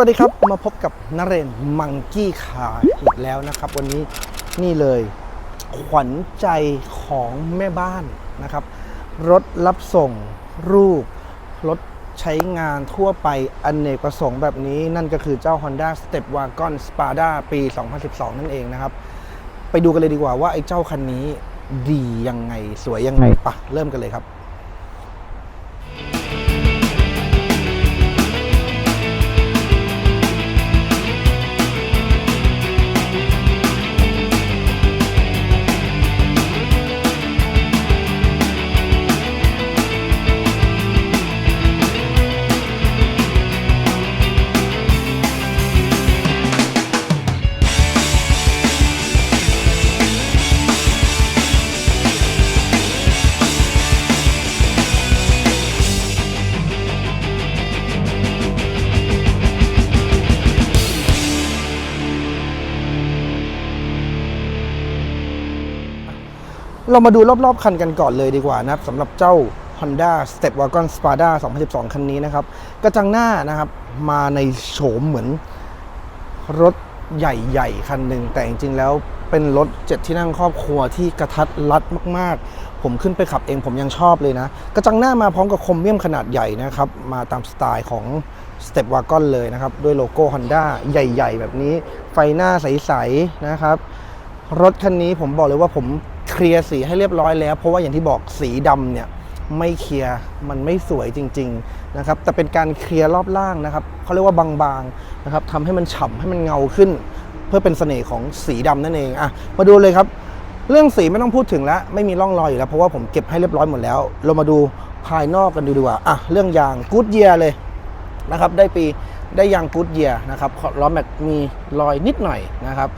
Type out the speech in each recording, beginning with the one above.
วัสดีครับมาพบกับนเรนมังกี้คาอีกแล้วนะครับ วันนี้นี่เลยขวัญใจของแม่บ้านนะครับ รถรับส่งรูป รถใช้งานทั่วไปอนเนกประสงค์แบบนี้ นั่นก็คือเจ้า Honda Step Wagon Spada ปี 2012 นั่นเองนะครับ ไปดูกันเลยดีกว่าว่าไอ้เจ้าคันนี้ดียังไงสวยยังไงปะเริ่มกันเลยครับ เรามาดูรอบๆคันกันก่อนเลยดีกว่านะครับสำหรับเจ้า Honda Step Wagon Spada 2012 คันนี้นะครับ กระจังหน้านะครับ มาในโฉมเหมือนรถใหญ่ๆ คันหนึ่ง แต่จริงๆ แล้วเป็นรถเจ็ดที่นั่งครอบครัวที่กระทัดรัดมากๆ ผมขึ้นไปขับเองผมยังชอบเลยนะ กระจังหน้ามาพร้อมกับคมเมี่ยมขนาดใหญ่นะครับ มาตามสไตล์ของ Step Wagon เลยนะครับ ด้วยโลโก้ Honda ใหญ่ ๆ แบบนี้ ไฟหน้าใส ๆ นะครับ รถคันนี้ผมบอกเลยว่าผม เคลียร์สีให้เรียบร้อยแล้ว เพราะว่าอย่างที่บอกสีดำเนี่ยไม่เคลียร์มันไม่สวยจริง ๆนะครับ แต่เป็นการเคลียร์รอบล่างนะครับเขาเรียกว่าบางๆนะครับทำให้มันฉ่ำให้มันเงาขึ้น เพื่อเป็นเสน่ห์ของสีดำนั่นเองอะมาดูเลยครับเรื่องสีไม่ต้องพูดถึงแล้วไม่มีร่องรอยอยู่แล้วเพราะว่าผมเก็บให้เรียบร้อยหมดแล้ว เรามาดูภายนอกกันดูดีกว่าอะเรื่องยางกูดเยียเลยนะครับได้ปีได้ยางกูดเยียนะครับล้อแม็กมีรอยนิดหน่อยนะครับ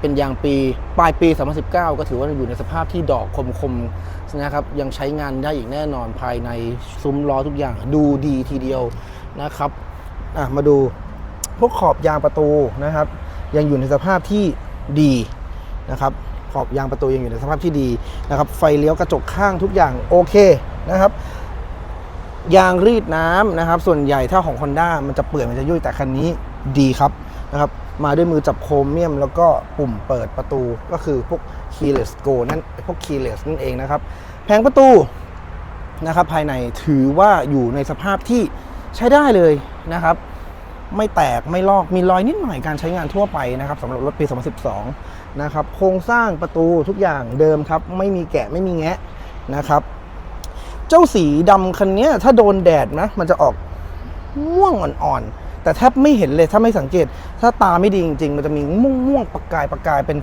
เป็นยางปีปลายปี 2019 ก็ถือว่าอยู่ในสภาพที่ดอกคมๆนะครับยังใช้งานได้อีกแน่นอนภายในซุ้มล้อทุกอย่างดูดีทีเดียวนะครับอะมาดูพวกขอบยางประตูนะครับ ยังอยู่ในสภาพที่ดีนะครับขอบยางประตูยังอยู่ในสภาพที่ดีนะครับ ไฟเลี้ยวกระจกข้างทุกอย่างโอเคนะครับยางรีดน้ำนะครับ ส่วนใหญ่ถ้าของ Honda มันจะเปื่อยมันจะยุ่ยแต่คันนี้ดีครับนะครับ มาด้วยมือจับโครเมียม แล้วก็ปุ่มเปิดประตูก็คือพวก keyless go นั่นพวก keyless นั่นเองนะครับ แผงประตูนะครับภายในถือว่าอยู่ในสภาพที่ใช้ได้เลยนะครับ ไม่แตกไม่ลอกมีรอยนิดหน่อยการใช้งานทั่วไปนะครับสำหรับรถปี 2012 นะครับ โครงสร้างประตูทุกอย่างเดิมครับ ไม่มีแกะไม่มีแงะนะครับ เจ้าสีดำคันนี้ถ้าโดนแดดนะมันจะออกม่วงอ่อนๆ แต่แทบไม่เห็นเลยถ้าไม่สังเกต ถ้าตาไม่ดีจริงๆ มันจะมีม่วงม่วงๆประกายประกายเป็น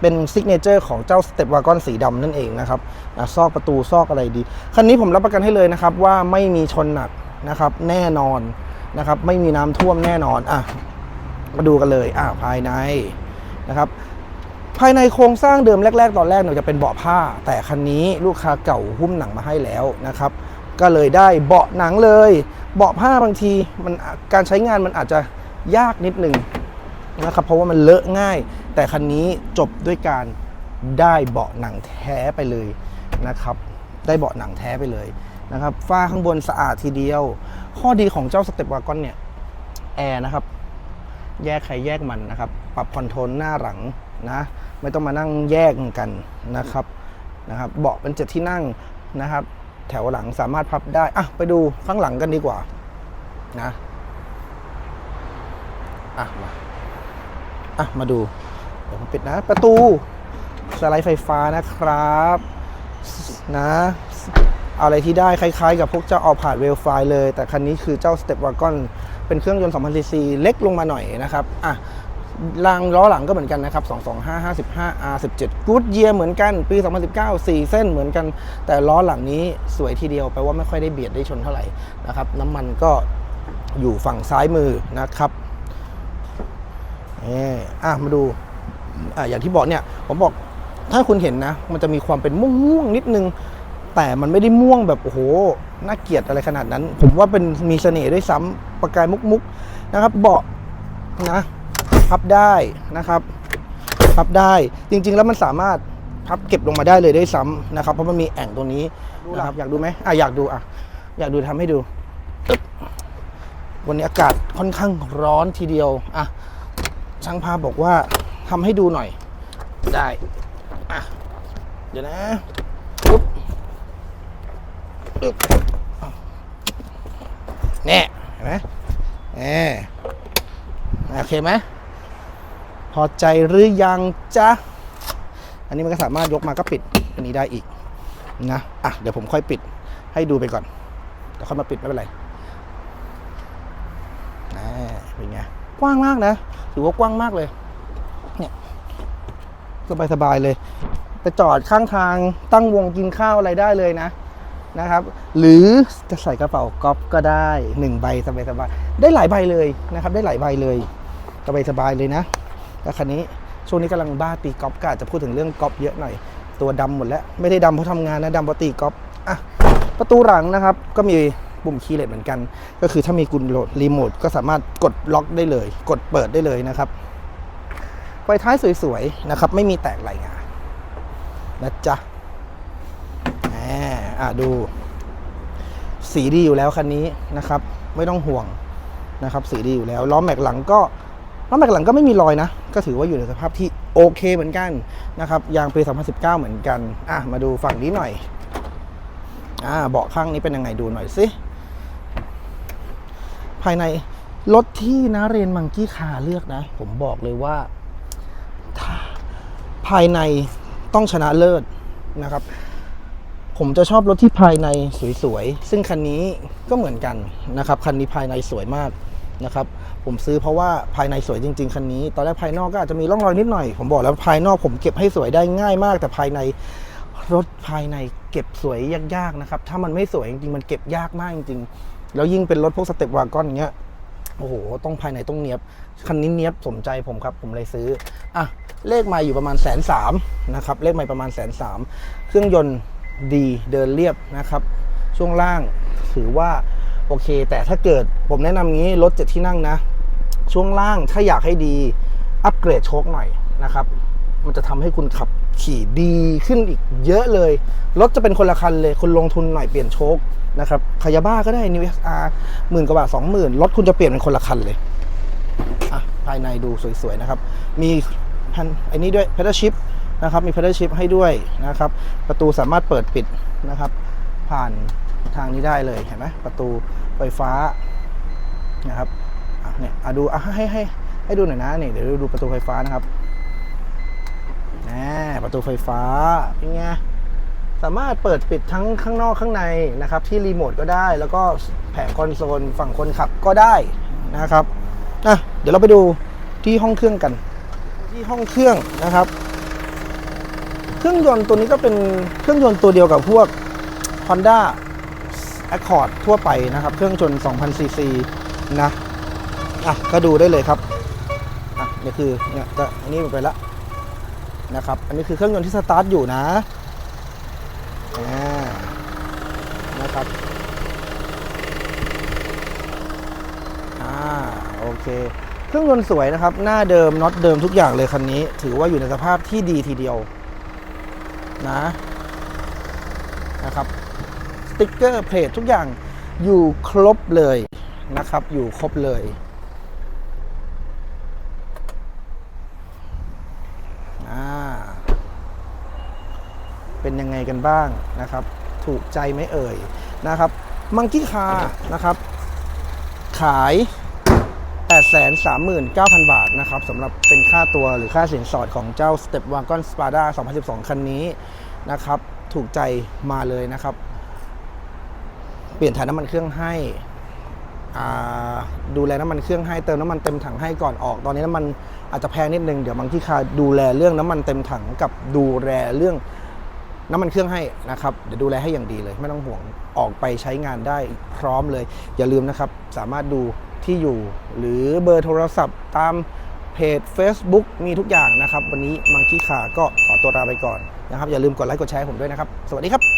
เป็นซิกเนเจอร์ของเจ้าสเต p วากอนสีดำนั่นเองนะครับอซอกประตูซอกอะไรดี คันนี้ผมรับประกันให้เลยนะครับ ว่าไม่มีชนหนักนะครับ แน่นอนนะครับ ไม่มีน้ำท่วมแน่นอนอะมาดูกันเลยอะภายในนะครับภายในโครงสร้างเดิมแรก ๆ ตอนแรกเนี่ยจะเป็นเบาะผ้า แต่คันนี้ลูกค้าเก่าหุ้มหนังมาให้แล้วนะครับ ก็เลยได้เบาะหนังเลย เบาะผ้าบางทีมันการใช้งานมันอาจจะยากนิดหนึ่งนะครับเพราะว่ามันเลอะง่าย แต่คันนี้จบด้วยการได้เบาะหนังแท้ไปเลยนะครับ ได้เบาะหนังแท้ไปเลยนะครับฝ้าข้างบนสะอาดทีเดียว ข้อดีของเจ้าสเต็ปวากอนเนี่ยแอร์นะครับ แยกใครแยกมันนะครับ ปรับคอนโทรลหน้าหลังนะไม่ต้องมานั่งแยกกันนะครับนะครับ เบาะเป็นเจ็ดที่นั่งนะครับ แถวหลังสามารถพับได้ อะ ไปดูข้างหลังกันดีกว่า นะ อะ มา อะ มาดู เดี๋ยวผมปิดนะ ประตู สไลด์ไฟฟ้านะครับ นะอะไรที่ได้คล้ายๆ กับพวกเจ้าเอาผ่านเวลไฟเลย แต่คันนี้คือเจ้า Step Wagon เป็นเครื่องยนต์ 2,000ซีซีเล็กลงมาหน่อยนะครับ อะ รางล้อหลังก็เหมือนกันนะครับ 225 55 R17 กูดเยียเหมือนกัน ปี 2019 4 เส้นเหมือนกัน แต่ล้อหลังนี้สวยทีเดียวแปลว่าไม่ค่อยได้เบียดได้ชนเท่าไหร่นะครับ น้ำมันก็อยู่ฝั่งซ้ายมือนะครับนี่อะมาดูอะอย่างที่บอกเนี่ย ผมบอกถ้าคุณเห็นนะ มันจะมีความเป็นม่วงๆนิดนึง แต่มันไม่ได้ม่วงแบบโอ้โห น่าเกลียดอะไรขนาดนั้น ผมว่าเป็นมีเสน่ห์ด้วยซ้ำประกายมุกๆนะครับ เบาะนะ พับได้นะครับ พับได้จริง ๆ แล้วมันสามารถพับเก็บลงมาได้เลยได้วยซ้ำนะครับ เพราะมันมีแอ่งตรงนี้นะครับ อยากดูไหมอะอยากดูอะอยากดูทำให้ดูอึ๊บวันนี้อากาศค่อนข้างร้อนทีเดียวอะช่างภาพบอกว่าทำให้ดูหน่อยได้อะเดี๋ยวนะปุ๊บอึ๊บเนี่ยเห็นไหมแหมโอเคไหม พอใจหรือยังจ๊ะ อันนี้มันก็สามารถยกมาก็ปิดอันนี้ได้อีกนะอะเดี๋ยวผมค่อยปิดให้ดูไปก่อนเดี๋ยวค่อยมาปิดไม่เป็นไรอ่เป็นไงกว้างมากนะถือว่ากว้างมากเลยเนี่ยสบายสบายๆเลย ไปจอดข้างทางตั้งวงกินข้าวอะไรได้เลยนะนะครับ หรือจะใส่กระเป๋าก๊อฟก็ได้หนึ่งใบสบายสบายๆได้หลายใบเลยนะครับ ได้หลายใบเลยสบายสบายๆเลยนะ แล้วคันนี้ช่วงนี้กำลังบ้าตีกอล์ฟก็อาจจะพูดถึงเรื่องกอล์ฟเยอะหน่อย ตัวดำหมดแล้ว ไม่ได้ดำเพราะทำงานนะดำเพราะตีกอล์ฟอะประตูหลังนะครับ ก็มีปุ่มคีย์เลสเหมือนกัน ก็คือถ้ามีกุญโหลดรีโมทก็สามารถกดล็อกได้เลย กดเปิดได้เลยนะครับไฟท้ายสวยๆนะครับ ไม่มีแตกไหลงานะจ๊ะแหมอะดู สีดีอยู่แล้วคันนี้นะครับ ไม่ต้องห่วงนะครับ สีดีอยู่แล้วล้อแม็กหลังก็ ล้อแม็กหลังก็ไม่มีรอยนะ ก็ถือว่าอยู่ในสภาพที่โอเคเหมือนกันนะครับ ยางปี 2019 เหมือนกัน อะ มาดูฝั่งนี้หน่อย อ่า เบาะข้างนี้เป็นยังไงดูหน่อยสิ ภายในรถที่นะเรนมังกี้คาเลือกนะ ผมบอกเลยว่าถ้าภายในต้องชนะเลิศนะครับ ผมจะชอบรถที่ภายในสวยๆ ซึ่งคันนี้ก็เหมือนกันนะครับ คันนี้ภายในสวยมาก นะครับผมซื้อเพราะว่าภายในสวยจริง ๆ คันนี้ ตอนแรกภายนอกก็อาจจะมีร่องรอยนิดหน่อย ผมบอกแล้วภายนอกผมเก็บให้สวยได้ง่ายมาก แต่ภายในรถภายในเก็บสวยยากๆนะครับถ้ามันไม่สวยจริงๆมันเก็บยากมากจริงๆ แล้วยิ่งเป็นรถพวกสเต็ปวากอนอย่างเงี้ยโอ้โห ต้องภายในต้องเนียบ คันนี้เนียบสมใจผมครับ ผมเลยซื้อ อะ เลขไม่อยู่ประมาณแสนสามนะครับ เลขไม่ประมาณแสนสาม เครื่องยนต์ดี เดินเรียบนะครับ ช่วงล่างถือว่า โอเค แต่ถ้าเกิดผมแนะนำงี้รถเจ็ดที่นั่งนะ ช่วงล่างถ้าอยากให้ดี อัปเกรดโชคหน่อยนะครับ มันจะทำให้คุณขับขี่ดีขึ้นอีกเยอะเลย รถจะเป็นคนละคันเลยคุณลงทุนหน่อยเปลี่ยนโชคนะครับคายาบ้าก็ได้ New XR หมื่นกว่าบาทสองหมื่นรถคุณจะเปลี่ยนเป็นคนละคันเลยอะภายในดูสวยๆนะครับ มีแผ่นไอ้นี้ด้วย p พ d ชิ p นะครับ มี p พ d ชิ p ให้ด้วยนะครับ ประตูสามารถเปิดปิดนะครับ ผ่าน ทางนี้ได้เลยเห็นไหมประตูไฟฟ้านะครับเนี่ยอะดูให้ให้ให้ดูหน่อยนะนี่เดี๋ยวดูประตูไฟฟ้านะครับแหมประตูไฟฟ้าเป็นไงสามารถเปิดปิดทั้งข้างนอกข้างในนะครับ ที่รีโมทก็ได้ แล้วก็แผงคอนโซลฝั่งคนขับก็ได้นะครับอะเดี๋ยวเราไปดูที่ห้องเครื่องกัน ที่ห้องเครื่องนะครับ เครื่องยนต์ตัวนี้ก็เป็นเครื่องยนต์ตัวเดียวกับพวก Honda Accord ทั่วไปนะครับ เครื่องยนต์2,000ซีซีนะอะก็ดูได้เลยครับอะนี่คือเนี่ยก็อันนี้ไปละนะครับ อันนี้คือเครื่องยนต์ที่สตาร์ทอยู่นะนะครับอ่าโอเค เครื่องยนต์สวยนะครับ หน้าเดิมน็อตเดิมทุกอย่างเลยคันนี้ ถือว่าอยู่ในสภาพที่ดีทีเดียวนะนะครับ ติ๊กเกอร์เพลททุกอย่างอยู่ครบเลยนะครับ อยู่ครบเลยเป็นยังไงกันบ้างนะครับ ถูกใจไหมเอ่ยนะครับมังกี้คานะครับ ขาย 839,000 บาทนะครับสำหรับเป็นค่าตัวหรือค่าสินสอดของเจ้า Step Wagon Spada 2012 คันนี้นะครับ ถูกใจมาเลยนะครับ เปลี่ยนถ่ายน้ำมันเครื่องให้ดูแลน้ำมันเครื่องให้เติมน้ำมันเต็มถังให้ก่อนออก ตอนนี้น้ำมันอาจจะแพงนิดนึงเดี๋ยวบางที่คาดูแลเรื่องน้ำมันเต็มถังกับดูแลเรื่องน้ำมันเครื่องให้นะครับเดี๋ยวดูแลให้อย่างดีเลย ไม่ต้องห่วงออกไปใช้งานได้พร้อมเลย อย่าลืมนะครับสามารถดูที่อยู่หรือเบอร์โทรศัพท์ตามเพจ Facebook มีทุกอย่างนะครับ วันนี้มังคีคาก็ขอตัวลาไปก่อนนะครับ อย่าลืมกดไลค์กดแชร์ผมด้วยนะครับ สวัสดีครับ